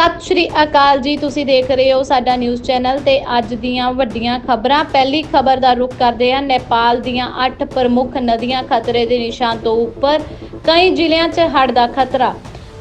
ਸਤਿ ਸ਼੍ਰੀ ਅਕਾਲ ਜੀ, ਤੁਸੀਂ ਦੇਖ ਰਹੇ ਹੋ ਸਾਡਾ ਨਿਊਜ਼ ਚੈਨਲ ਤੇ ਅੱਜ ਦੀਆਂ ਵੱਡੀਆਂ ਖਬਰਾਂ। ਪਹਿਲੀ ਖਬਰ ਦਾ ਰੁਖ ਕਰਦੇ ਹਾਂ, ਨੇਪਾਲ ਦੀਆਂ 8 ਪ੍ਰਮੁੱਖ ਨਦੀਆਂ ਖਤਰੇ ਦੇ ਨਿਸ਼ਾਨ ਤੋਂ ਉੱਪਰ, ਕਈ ਜ਼ਿਲ੍ਹਿਆਂ 'ਚ ਹੜ੍ਹ ਦਾ ਖਤਰਾ।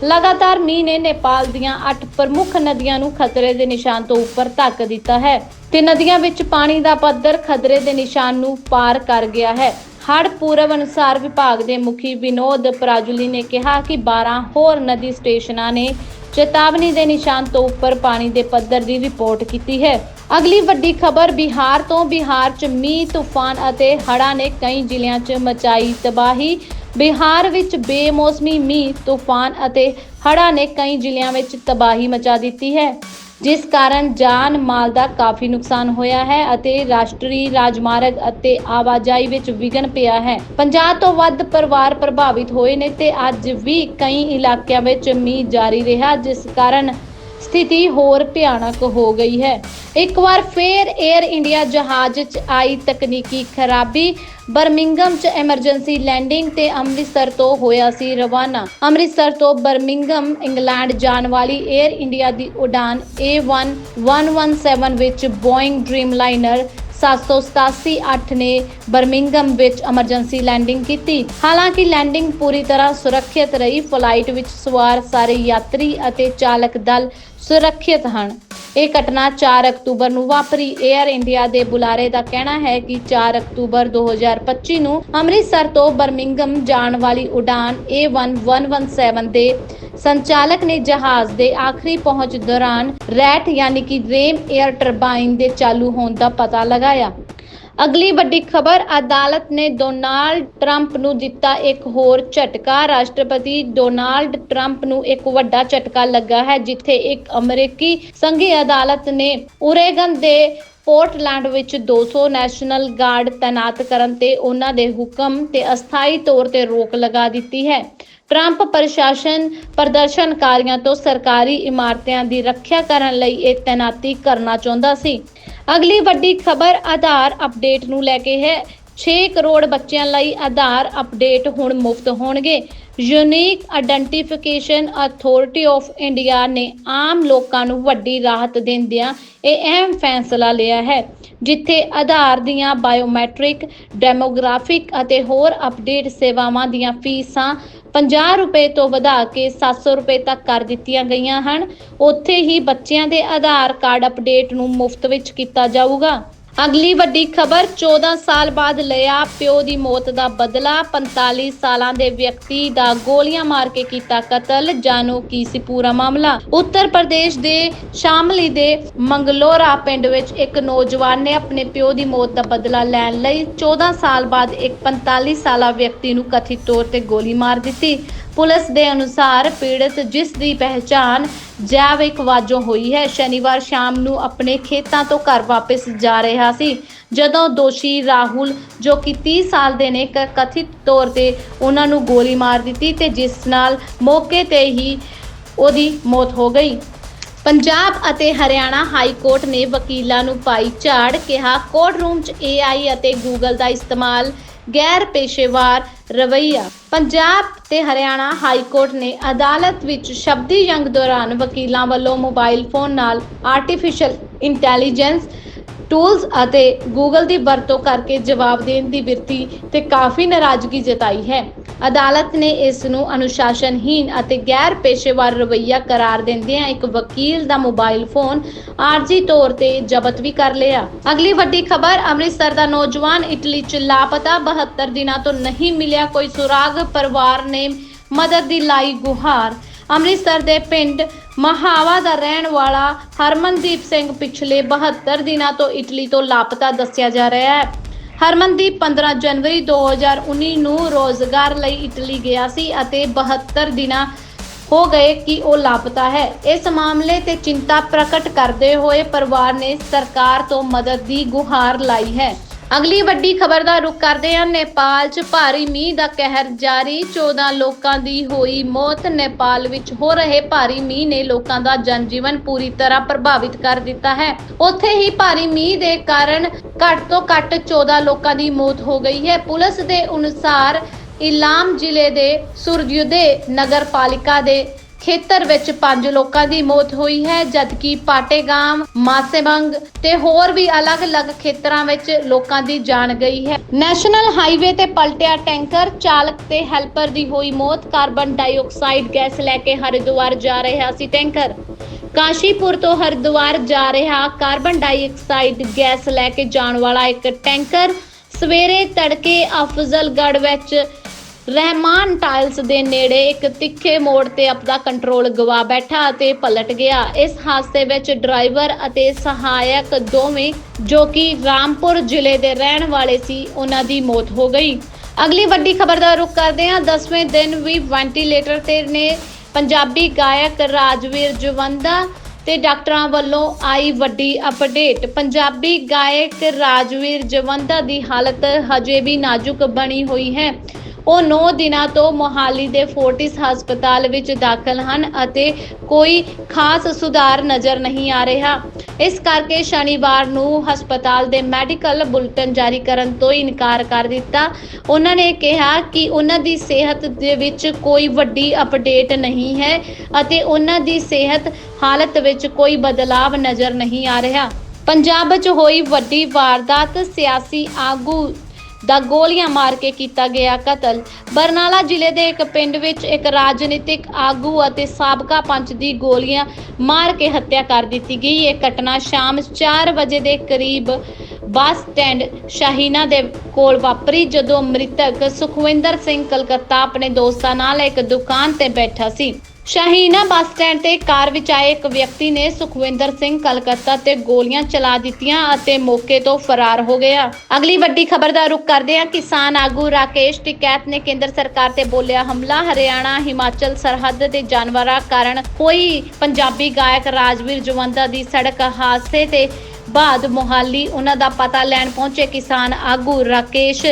ਲਗਾਤਾਰ ਮੀਂਹ ਨੇ ਨੇਪਾਲ ਦੀਆਂ 8 ਪ੍ਰਮੁੱਖ ਨਦੀਆਂ ਨੂੰ ਖਤਰੇ ਦੇ ਨਿਸ਼ਾਨ ਤੋਂ ਉੱਪਰ ਧੱਕ ਦਿੱਤਾ ਹੈ। ਤੇ ਨਦੀਆਂ ਵਿੱਚ ਪਾਣੀ ਦਾ ਪੱਧਰ ਖਤਰੇ ਦੇ ਨਿਸ਼ਾਨ ਨੂੰ ਪਾਰ ਕਰ ਗਿਆ ਹੈ। ਹੜ੍ਹ ਪੂਰਵ ਅਨੁਸਾਰ ਵਿਭਾਗ ਦੇ ਮੁਖੀ ਵਿਨੋਦ ਪਰਾਜੁਲੀ ਨੇ ਕਿਹਾ ਕਿ 12 ਹੋਰ ਨਦੀ ਸਟੇਸ਼ਨਾਂ ਨੇ ਚੇਤਾਵਨੀ ਦੇ ਨਿਸ਼ਾਨ ਤੋਂ ਉੱਪਰ ਪਾਣੀ ਦੇ ਪੱਧਰ ਦੀ ਰਿਪੋਰਟ ਕੀਤੀ ਹੈ। ਅਗਲੀ ਵੱਡੀ ਖਬਰ, ਬਿਹਾਰ ਤੋਂ ਬਿਹਾਰ 'ਚ ਮੀਂਹ, ਤੂਫਾਨ ਅਤੇ ਹੜ੍ਹਾਂ ਨੇ ਕਈ ਜ਼ਿਲ੍ਹਿਆਂ 'ਚ ਮਚਾਈ ਤਬਾਹੀ। ਬਿਹਾਰ ਵਿੱਚ ਬੇਮੌਸਮੀ ਮੀਂਹ, ਤੂਫਾਨ ਅਤੇ ਹੜ੍ਹਾਂ ਨੇ ਕਈ ਜ਼ਿਲ੍ਹਿਆਂ ਵਿੱਚ ਤਬਾਹੀ ਮਚਾ ਦਿੱਤੀ ਹੈ। ਜਿਸ ਕਾਰਨ ਜਾਨ ਮਾਲ ਦਾ ਕਾਫੀ ਨੁਕਸਾਨ ਹੋਇਆ ਹੈ ਅਤੇ ਰਾਸ਼ਟਰੀ ਰਾਜਮਾਰਗ ਅਤੇ ਆਵਾਜਾਈ ਵਿੱਚ ਵਿਘਨ ਪਿਆ ਹੈ। 50 ਤੋਂ ਵੱਧ ਪਰਿਵਾਰ ਪ੍ਰਭਾਵਿਤ ਹੋਏ ਨੇ ਤੇ ਅੱਜ ਵੀ ਕਈ ਇਲਾਕਿਆਂ ਵਿੱਚ ਮੀਂਹ ਜਾਰੀ ਰਿਹਾ, ਜਿਸ ਕਾਰਨ ਸਥਿਤੀ ਹੋਰ ਭਿਆਨਕ ਹੋ ਗਈ ਹੈ। ਇੱਕ ਵਾਰ ਫੇਰ 에ਅਰ ਇੰਡੀਆ ਜਹਾਜ਼ 'ਚ ਆਈ ਤਕਨੀਕੀ ਖਰਾਬੀ। ਬਰਮਿੰਗਮ 'ਚ ਐਮਰਜੈਂਸੀ ਲੈਂਡਿੰਗ ਤੇ ਅੰਮ੍ਰਿਤਸਰ ਤੋਂ ਹੋਇਆ ਸੀ ਰਵਾਨਾ। ਅੰਮ੍ਰਿਤਸਰ ਤੋਂ ਬਰਮਿੰਗਮ ਇੰਗਲੈਂਡ ਜਾਣ ਵਾਲੀ 에ਅਰ ਇੰਡੀਆ ਦੀ ਉਡਾਨ A1117 ਵਿੱਚ ਬੋਇੰਗ ਡ੍ਰੀਮਲਾਈਨਰ 787-8 ਨੇ ਬਰਮਿੰਗਮ ਵਿੱਚ ਐਮਰਜੈਂਸੀ ਲੈਂਡਿੰਗ ਕੀਤੀ। ਹਾਲਾਂਕਿ ਲੈਂਡਿੰਗ ਪੂਰੀ ਤਰ੍ਹਾਂ ਸੁਰੱਖਿਅਤ ਰਹੀ। ਫਲਾਈਟ ਵਿੱਚ ਸਵਾਰ ਸਾਰੇ ਯਾਤਰੀ ਅਤੇ ਚਾਲਕ ਦਲ ਸੁਰੱਖਿਅਤ ਹਨ। ਇਹ ਘਟਨਾ 4 ਅਕਤੂਬਰ ਨੂੰ ਵਾਪਰੀ। 에ਅਰ ਇੰਡੀਆ ਦੇ ਬੁਲਾਰੇ ਦਾ ਕਹਿਣਾ ਹੈ ਕਿ 4 ਅਕਤੂਬਰ 2025 ਨੂੰ ਅੰਮ੍ਰਿਤਸਰ ਤੋਂ ਬਰਮਿੰਗਮ ਜਾਣ ਵਾਲੀ ਉਡਾਨ A1117 ਦੇ ਸੰਚਾਲਕ ਨੇ ਜਹਾਜ਼ ਦੇ ਆਖਰੀ ਪਹੁੰਚ ਦੌਰਾਨ ਰੈਟ ਯਾਨੀ ਕਿ ਰੇਮ 에ਅਰ ਟਰਬਾਈਨ ਦੇ ਚਾਲੂ ਹੋਣ ਦਾ ਪਤਾ ਲਗਾਇਆ। ਅਗਲੀ ਵੱਡੀ ਖਬਰ, ਅਦਾਲਤ ਨੇ ਡੋਨਾਲਡ ਟਰੰਪ ਨੂੰ ਦਿੱਤਾ ਇੱਕ ਹੋਰ ਝਟਕਾ। ਰਾਸ਼ਟਰਪਤੀ ਡੋਨਾਲਡ ਟਰੰਪ ਨੂੰ ਇੱਕ ਵੱਡਾ ਝਟਕਾ ਲੱਗਾ ਹੈ, ਜਿੱਥੇ ਇੱਕ ਅਮਰੀਕੀ ਸੰਘੀ ਅਦਾਲਤ ਨੇ ਉਰੇਗਨ ਦੇ ਪੋਰਟਲੈਂਡ ਵਿੱਚ 200 ਨੈਸ਼ਨਲ ਗਾਰਡ ਤਾਇਨਾਤ ਕਰਨ ਤੇ ਉਹਨਾਂ ਦੇ ਹੁਕਮ ਤੇ ਅਸਥਾਈ ਤੌਰ ਤੇ ਰੋਕ ਲਗਾ ਦਿੱਤੀ ਹੈ। ਟਰੰਪ ਪ੍ਰਸ਼ਾਸਨ ਪ੍ਰਦਰਸ਼ਨਕਾਰੀਆਂ ਤੋਂ ਸਰਕਾਰੀ ਇਮਾਰਤਾਂ ਦੀ ਰੱਖਿਆ ਕਰਨ ਲਈ ਇਹ ਤਾਇਨਾਤੀ ਕਰਨਾ ਚਾਹੁੰਦਾ ਸੀ। ਅਗਲੀ ਵੱਡੀ ਖਬਰ ਆਧਾਰ ਅਪਡੇਟ ਨੂੰ ਲੈ ਕੇ ਹੈ। 6 ਕਰੋੜ ਬੱਚਿਆਂ ਲਈ ਆਧਾਰ ਅਪਡੇਟ ਹੁਣ ਮੁਫਤ ਹੋਣਗੇ। Unique Identification Authority of India ਨੇ ਆਮ ਲੋਕਾਂ ਨੂੰ ਵੱਡੀ ਰਾਹਤ ਦਿੰਦਿਆਂ ਇਹ ਅਹਿਮ ਫੈਸਲਾ ਲਿਆ ਹੈ, ਜਿੱਥੇ ਆਧਾਰ ਦੀਆਂ ਬਾਇਓਮੈਟ੍ਰਿਕ, ਡੈਮੋਗ੍ਰਾਫਿਕ ਅਤੇ ਹੋਰ ਅਪਡੇਟ ਸੇਵਾਵਾਂ ਦੀਆਂ ਫੀਸਾਂ 50 ਰੁਪਏ ਤੋਂ ਵਧਾ ਕੇ 700 ਰੁਪਏ ਤੱਕ ਕਰ ਦਿੱਤੀਆਂ ਗਈਆਂ ਹਨ। ਉੱਥੇ ਹੀ ਬੱਚਿਆਂ ਦੇ ਆਧਾਰ ਕਾਰਡ ਅਪਡੇਟ ਨੂੰ ਮੁਫਤ ਵਿੱਚ ਕੀਤਾ ਜਾਊਗਾ। ਅਗਲੀ ਵੱਡੀ ਖਬਰ 14 ਸਾਲ ਬਾਅਦ ਲਿਆ ਪਿਓ ਦੀ ਮੌਤ ਦਾ ਬਦਲਾ। 45 ਸਾਲਾਂ ਦੇ ਵਿਅਕਤੀ ਦਾ ਗੋਲੀਆਂ ਮਾਰ ਕੇ ਕੀਤਾ ਕਤਲ। ਜਾਣੋ ਕੀ ਸੀ ਪੂਰਾ ਮਾਮਲਾ। ਉੱਤਰ ਪ੍ਰਦੇਸ਼ ਦੇ ਸ਼ਾਮਲੀ ਦੇ ਮੰਗਲੋਰਾ ਪਿੰਡ ਵਿੱਚ ਇੱਕ ਨੌਜਵਾਨ ਨੇ ਆਪਣੇ ਪਿਓ ਦੀ ਮੌਤ ਦਾ ਬਦਲਾ ਲੈਣ ਲਈ 14 ਸਾਲ ਬਾਅਦ ਇੱਕ 45 ਸਾਲਾ ਵਿਅਕਤੀ ਨੂੰ ਕਥਿਤ ਤੌਰ ਤੇ ਗੋਲੀ ਮਾਰ ਦਿੱਤੀ। ਪੁਲਿਸ ਦੇ ਅਨੁਸਾਰ ਪੀੜਤ ਜਿਸ ਦੀ ਪਹਿਚਾਣ ਜੈਵਿਕ ਵਾਜੋਂ ਹੋਈ ਹੈ। ਸ਼ਨੀਵਾਰ ਸ਼ਾਮ ਨੂੰ ਆਪਣੇ ਖੇਤਾਂ ਤੋਂ ਘਰ ਵਾਪਸ ਜਾ ਰਿਹਾ ਸੀ। ਜਦੋਂ ਦੋਸ਼ੀ ਰਾਹੁਲ, ਜੋ ਕਿ 30 ਸਾਲ ਦੇ ਨੇ ਕਥਿਤ ਤੌਰ ਤੇ ਉਹਨਾਂ ਨੂੰ ਗੋਲੀ ਮਾਰ ਦਿੱਤੀ ਤੇ ਜਿਸ ਨਾਲ ਮੌਕੇ ਤੇ ਹੀ ਉਹਦੀ ਮੌਤ ਹੋ ਗਈ। ਪੰਜਾਬ ਅਤੇ ਹਰਿਆਣਾ ਹਾਈ ਕੋਰਟ ਨੇ ਵਕੀਲਾਂ ਨੂੰ ਪਾਈ ਝਾੜ, ਕਿਹਾ, ਕੋਰਟ ਰੂਮ 'ਚ AI ਅਤੇ Google ਦਾ ਇਸਤੇਮਾਲ ਗੈਰ ਪੇਸ਼ੇਵਾਰ ਰਵੱਈਆ। ਪੰਜਾਬ ਤੇ ਹਰਿਆਣਾ ਹਾਈ ਕੋਰਟ ਨੇ ਅਦਾਲਤ ਵਿੱਚ ਸ਼ਬਦੀ ਜੰਗ ਦੌਰਾਨ ਵਕੀਲਾਂ ਵੱਲੋਂ ਮੋਬਾਈਲ ਫੋਨ ਨਾਲ ਆਰਟੀਫੀਸ਼ੀਅਲ ਇੰਟੈਲੀਜੈਂਸ ਟੂਲਸ ਅਤੇ Google ਦੀ ਵਰਤੋਂ ਕਰਕੇ ਜਵਾਬ ਦੇਣ ਦੀ ਬਿਰਤੀ ਤੇ ਕਾਫੀ ਨਾਰਾਜ਼ਗੀ ਜਤਾਈ ਹੈ। ਅਦਾਲਤ ਨੇ ਇਸ ਨੂੰ ਅਨੁਸ਼ਾਸਨਹੀਨ ਅਤੇ ਗੈਰ ਪੇਸ਼ੇਵਰ ਰਵੱਈਆ ਕਰਾਰ ਦਿੰਦਿਆਂ ਇੱਕ ਵਕੀਲ ਦਾ ਮੋਬਾਈਲ ਫੋਨ ਆਰਜ਼ੀ ਤੌਰ ਤੇ ਜ਼ਬਤ ਵੀ ਕਰ ਲਿਆ। ਅਗਲੀ ਵੱਡੀ ਖਬਰ, ਅੰਮ੍ਰਿਤਸਰ ਦਾ ਨੌਜਵਾਨ ਇਟਲੀ ਚ ਲਾਪਤਾ 72 ਦਿਨਾਂ ਤੋਂ ਨਹੀਂ ਮਿਲਿਆ ਕੋਈ ਸੁਰਾਗ, ਪਰਿਵਾਰ ਨੇ ਮਦਦ ਦੀ ਲਾਈ ਗੁਹਾਰ। ਅੰਮ੍ਰਿਤਸਰ ਦੇ ਪਿੰਡ ਮਹਾਵਾ ਦਾ ਰਹਿਣ ਵਾਲਾ ਹਰਮਨਦੀਪ ਸਿੰਘ ਪਿਛਲੇ 72 ਦਿਨਾਂ ਤੋਂ ਇਟਲੀ ਤੋਂ ਲਾਪਤਾ ਦੱਸਿਆ ਜਾ ਰਿਹਾ ਹੈ। ਹਰਮਨਦੀਪ 15 ਜਨਵਰੀ 2019 ਨੂੰ ਰੋਜ਼ਗਾਰ ਲਈ ਇਟਲੀ ਗਿਆ ਸੀ ਅਤੇ 72 ਦਿਨਾਂ ਹੋ ਗਏ ਕਿ ਉਹ ਲਾਪਤਾ ਹੈ। ਇਸ ਮਾਮਲੇ ਤੇ ਚਿੰਤਾ ਪ੍ਰਗਟ ਕਰਦੇ ਹੋਏ ਪਰਿਵਾਰ ਨੇ ਸਰਕਾਰ ਤੋਂ ਮਦਦ ਦੀ ਗੁਹਾਰ ਲਾਈ ਹੈ। ਅਗਲੀ ਵੱਡੀ ਖਬਰ ਦਾ ਰੁਖ ਕਰਦੇ ਹਾਂ। ਨੇਪਾਲ 'ਚ ਭਾਰੀ ਮੀਂਹ ਦਾ ਕਹਿਰ ਜਾਰੀ। 14 ਲੋਕਾਂ ਦੀ ਹੋਈ ਮੌਤ। ਨੇਪਾਲ ਵਿੱਚ ਹੋ ਰਹੇ ਭਾਰੀ ਮੀਂਹ ਨੇ ਲੋਕਾਂ ਦਾ ਜਨਜੀਵਨ ਪੂਰੀ ਤਰ੍ਹਾਂ ਪ੍ਰਭਾਵਿਤ ਕਰ ਦਿੱਤਾ ਹੈ। ਉੱਥੇ ਹੀ ਭਾਰੀ ਮੀਂਹ ਦੇ ਕਾਰਨ ਘੱਟ ਤੋਂ ਘੱਟ 14 ਲੋਕਾਂ ਦੀ ਮੌਤ ਹੋ ਗਈ ਹੈ। ਪੁਲਿਸ ਦੇ ਅਨੁਸਾਰ ਇਲਾਮ ਜ਼ਿਲ੍ਹੇ ਦੇ ਸੁਰਜਯੁਦੇ ਨਗਰ ਪਾਲਿਕਾ ਦੇ ਖੇਤਰ ਵਿੱਚ 5 ਲੋਕਾਂ ਦੀ ਮੌਤ ਹੋਈ ਹੈ, ਜਦਕਿ ਪਾਟੇਗਾਮ ਮਾਸੇਬੰਗ ਤੇ ਹੋਰ ਵੀ ਅਲੱਗ-ਅਲੱਗ ਖੇਤਰਾਂ ਵਿੱਚ ਲੋਕਾਂ ਦੀ ਜਾਨ ਗਈ ਹੈ। ਨੈਸ਼ਨਲ ਹਾਈਵੇ ਤੇ ਪਲਟਿਆ ਟੈਂਕਰ, ਚਾਲਕ ਤੇ ਹੈਲਪਰ ਦੀ ਹੋਈ ਮੌਤ, ਕਾਰਬਨ ਡਾਈਆਕਸਾਈਡ ਗੈਸ ਲੈ ਕੇ ਹਰਿਦੁਆਰ ਜਾ ਰਿਹਾ ਸੀ ਟੈਂਕਰ। ਕਾਸ਼ੀਪੁਰ ਤੋਂ ਹਰਿਦੁਆਰ ਜਾ ਰਿਹਾ ਕਾਰਬਨ ਡਾਈਆਕਸਾਈਡ ਗੈਸ ਲੈ ਕੇ ਜਾਣ ਵਾਲਾ ਇੱਕ ਟੈਂਕਰ, ਸਵੇਰੇ ਤੜਕੇ ਅਫਜ਼ਲਗੜ੍ਹ ਵਿੱਚ ਰਹਿਮਾਨ ਟਾਇਲਸ ਦੇ ਨੇੜੇ ਇੱਕ ਤਿੱਖੇ ਮੋੜ ਤੇ ਆਪਣਾ ਕੰਟਰੋਲ ਗਵਾ ਬੈਠਾ ਅਤੇ ਪਲਟ ਗਿਆ। ਇਸ ਹਾਦਸੇ ਵਿੱਚ ਡਰਾਈਵਰ ਅਤੇ ਸਹਾਇਕ ਦੋਵੇਂ, ਜੋ ਕਿ ਰਾਮਪੁਰ ਜ਼ਿਲ੍ਹੇ ਦੇ ਰਹਿਣ ਵਾਲੇ ਸੀ, ਉਹਨਾਂ ਦੀ ਮੌਤ ਹੋ ਗਈ। ਅਗਲੀ ਵੱਡੀ ਖਬਰ ਦਾ ਰੁਖ ਕਰਦੇ ਹਾਂ। 10ਵੇਂ ਦਿਨ ਵੀ ਵੈਂਟੀਲੇਟਰ ਤੇ ਨੇ ਪੰਜਾਬੀ ਗਾਇਕ ਰਾਜਵੀਰ ਜਵੰਦਾ ਤੇ ਡਾਕਟਰਾਂ ਵੱਲੋਂ ਆਈ ਵੱਡੀ ਅਪਡੇਟ। ਪੰਜਾਬੀ ਗਾਇਕ ਰਾਜਵੀਰ ਜਵੰਦਾ ਦੀ ਹਾਲਤ ਹਜੇ ਵੀ ਨਾਜ਼ੁਕ ਬਣੀ ਹੋਈ ਹੈ। ਉਹ 9 ਦਿਨਾਂ ਤੋਂ ਮੋਹਾਲੀ ਦੇ ਫੋਰਟਿਸ ਹਸਪਤਾਲ ਵਿੱਚ ਦਾਖਲ ਹਨ ਅਤੇ ਕੋਈ ਖਾਸ ਸੁਧਾਰ ਨਜ਼ਰ ਨਹੀਂ ਆ ਰਿਹਾ। ਇਸ ਕਰਕੇ ਸ਼ਨੀਵਾਰ ਨੂੰ ਹਸਪਤਾਲ ਦੇ ਮੈਡੀਕਲ ਬੁਲੇਟਿਨ ਜਾਰੀ ਕਰਨ ਤੋਂ ਇਨਕਾਰ ਕਰ ਦਿੱਤਾ। ਉਹਨਾਂ ਨੇ ਕਿਹਾ ਕਿ ਉਹਨਾਂ ਦੀ ਸਿਹਤ ਦੇ ਵਿੱਚ ਕੋਈ ਵੱਡੀ ਅਪਡੇਟ ਨਹੀਂ ਹੈ ਅਤੇ ਉਹਨਾਂ ਦੀ ਸਿਹਤ ਹਾਲਤ ਵਿੱਚ ਕੋਈ ਬਦਲਾਵ ਨਜ਼ਰ ਨਹੀਂ ਆ ਰਿਹਾ। ਪੰਜਾਬ 'ਚ ਹੋਈ ਵੱਡੀ ਵਾਰਦਾਤ ਸਿਆਸੀ ਆਗੂ ਦਾ ਗੋਲੀਆਂ ਮਾਰ ਕੇ ਕੀਤਾ ਗਿਆ ਕਤਲ। ਬਰਨਾਲਾ ਜ਼ਿਲ੍ਹੇ ਦੇ ਇੱਕ ਪਿੰਡ ਵਿੱਚ ਇੱਕ ਰਾਜਨੀਤਿਕ ਆਗੂ ਅਤੇ ਸਾਬਕਾ ਪੰਚ ਦੀ ਗੋਲੀਆਂ ਮਾਰ ਕੇ ਹੱਤਿਆ ਕਰ ਦਿੱਤੀ ਗਈ। ਇਹ ਘਟਨਾ ਸ਼ਾਮ 4 ਵਜੇ ਦੇ ਕਰੀਬ ਬੱਸ ਸਟੈਂਡ ਸ਼ਾਹੀਨਾ ਦੇ ਕੋਲ ਵਾਪਰੀ, ਜਦੋਂ ਮ੍ਰਿਤਕ ਸੁਖਵਿੰਦਰ ਸਿੰਘ ਕਲਕੱਤਾ ਆਪਣੇ ਦੋਸਤਾਂ ਨਾਲ ਇੱਕ ਦੁਕਾਨ ਤੇ ਬੈਠਾ ਸੀ। ਸ਼ਾਹੀਨਾ ਬੱਸ ਸਟੈਂਡ ਤੇ ਕਾਰ ਵਿੱਚ ਆਏ ਇੱਕ ਵਿਅਕਤੀ ਨੇ ਸੁਖਵਿੰਦਰ ਸਿੰਘ ਕਲਕੱਤਾ ਤੇ ਗੋਲੀਆਂ ਚਲਾ ਦਿੱਤੀਆਂ ਅਤੇ ਮੌਕੇ ਤੋਂ ਫਰਾਰ ਹੋ ਗਿਆ। ਅਗਲੀ ਵੱਡੀ ਖਬਰ ਦਾ ਰੁਖ ਕਰਦੇ ਹਾਂ। ਕਿਸਾਨ ਆਗੂ ਰਾਕੇਸ਼ ਟਿਕੈਤ ਨੇ ਕੇਂਦਰ ਸਰਕਾਰ ਤੇ ਬੋਲਿਆ ਹਮਲਾ। ਹਰਿਆਣਾ, ਹਿਮਾਚਲ ਸਰਹੱਦ ਦੇ ਜਾਨਵਰਾਂ ਕਾਰਨ ਹੋਈ ਪੰਜਾਬੀ ਗਾਇਕ ਰਾਜਵੀਰ ਜਵੰਦਾ ਦੀ ਸੜਕ ਹਾਦਸੇ ਤੇ ਬਾਅਦ ਮੋਹਾਲੀ। ਉਹਨਾਂ ਦਾ ਪਤਾ ਲੈਣ ਪਹੁੰਚੇ ਕਿਸਾਨ ਆਗੂ ਰਾਕੇਸ਼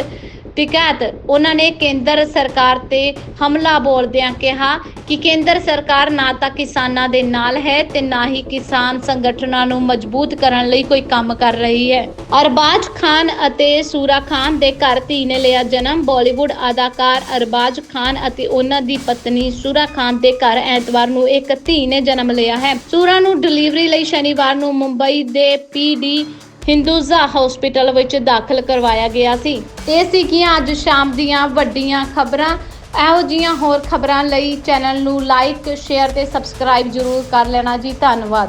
ਟਿਕੈਤ ਉਹਨਾਂ ਨੇ ਕੇਂਦਰ ਸਰਕਾਰ ਤੇ ਹਮਲਾ ਬੋਲਦਿਆਂ ਕਿਹਾ ਕਿ ਕੇਂਦਰ ਸਰਕਾਰ ਨਾ ਤਾਂ ਕਿਸਾਨਾਂ ਦੇ ਨਾਲ ਹੈ ਤੇ ਨਾ ਹੀ ਕਿਸਾਨ ਸੰਗਠਨਾਂ ਨੂੰ ਮਜ਼ਬੂਤ ਕਰਨ ਲਈ ਕੋਈ ਕੰਮ ਕਰ ਰਹੀ ਹੈ। ਅਰਬਾਜ਼ ਖਾਨ ਅਤੇ ਸੂਰਾ ਖਾਨ ਦੇ ਘਰ ਧੀ ਨੇ ਲਿਆ ਜਨਮ। ਬਾਲੀਵੁੱਡ ਅਦਾਕਾਰ ਅਰਬਾਜ਼ ਖਾਨ ਅਤੇ ਉਹਨਾਂ ਦੀ ਪਤਨੀ ਸੂਰਾ ਖਾਨ ਦੇ ਘਰ ਐਤਵਾਰ ਨੂੰ ਇੱਕ ਧੀ ਨੇ ਜਨਮ ਲਿਆ ਹੈ। ਸੂਰਾ ਨੂੰ ਡਿਲੀਵਰੀ ਲਈ ਸ਼ਨੀਵਾਰ ਨੂੰ ਮੁੰਬਈ ਦੇ ਪੀਡੀ ਹਿੰਦੂਜ਼ਾ ਹਸਪੀਟਲ ਵਿੱਚ ਦਾਖਲ ਕਰਵਾਇਆ ਗਿਆ ਸੀ। ਇਹ ਸੀਗੀਆਂ ਅੱਜ ਸ਼ਾਮ ਦੀਆਂ ਵੱਡੀਆਂ ਖਬਰਾਂ। ਇਹੋ ਜੀਆਂ ਹੋਰ ਖਬਰਾਂ ਲਈ ਚੈਨਲ ਨੂੰ ਲਾਈਕ ਸ਼ੇਅਰ ਤੇ ਸਬਸਕ੍ਰਾਈਬ ਜ਼ਰੂਰ ਕਰ ਲੈਣਾ ਜੀ। ਧੰਨਵਾਦ।